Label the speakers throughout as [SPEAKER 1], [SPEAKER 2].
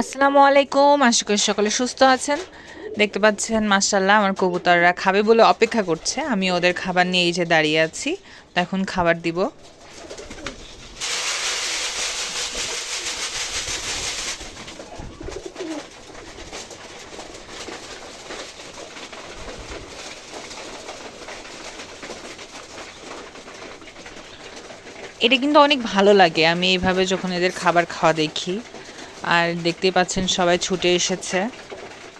[SPEAKER 1] আসসালামু আলাইকুম। আশা করি সকলে সুস্থ আছেন। দেখতে পাচ্ছেন মাসাল্লাহ আমার কবুতররা খাবে বলে অপেক্ষা করছে। আমি ওদের খাবার নিয়ে এই যে দাঁড়িয়ে আছি। এখন খাবার দিব। এটা কিন্তু অনেক ভালো লাগে। আমি এইভাবে যখন এদের খাবার খাওয়া দেখি আর দেখতেই পাচ্ছেন সবাই ছুটে এসেছে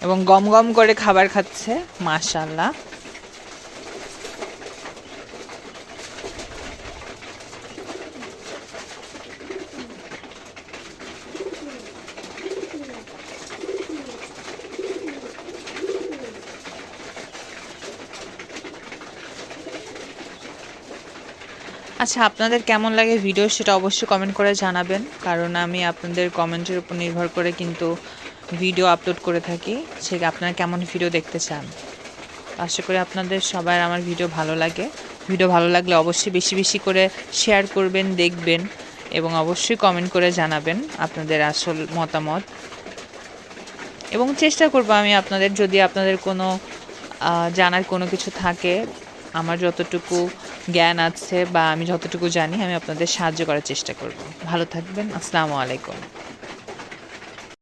[SPEAKER 1] এবং গম গম করে খাবার খাচ্ছে মাশাল্লাহ আচ্ছা আপনাদের কেমন লাগে ভিডিও সেটা অবশ্যই কমেন্ট করে জানাবেন। কারণ আমি আপনাদের কমেন্টের উপর নির্ভর করে কিন্তু ভিডিও আপলোড করে থাকি। সে আপনারা কেমন ভিডিও দেখতে চান? আশা করি আপনাদের সবার আমার ভিডিও ভালো লাগে। ভিডিও ভালো লাগলে অবশ্যই বেশি বেশি করে শেয়ার করবেন, দেখবেন এবং অবশ্যই কমেন্ট করে জানাবেন আপনাদের আসল মতামত। এবং চেষ্টা করব আমি আপনাদের, যদি আপনাদের কোনো জানার কোনো কিছু থাকে, আমার যতটুকু জ্ঞান আছে বা আমি যতটুকু জানি, আমি আপনাদের সাহায্য করার চেষ্টা করব। ভালো থাকবেন, আসসালামু আলাইকুম।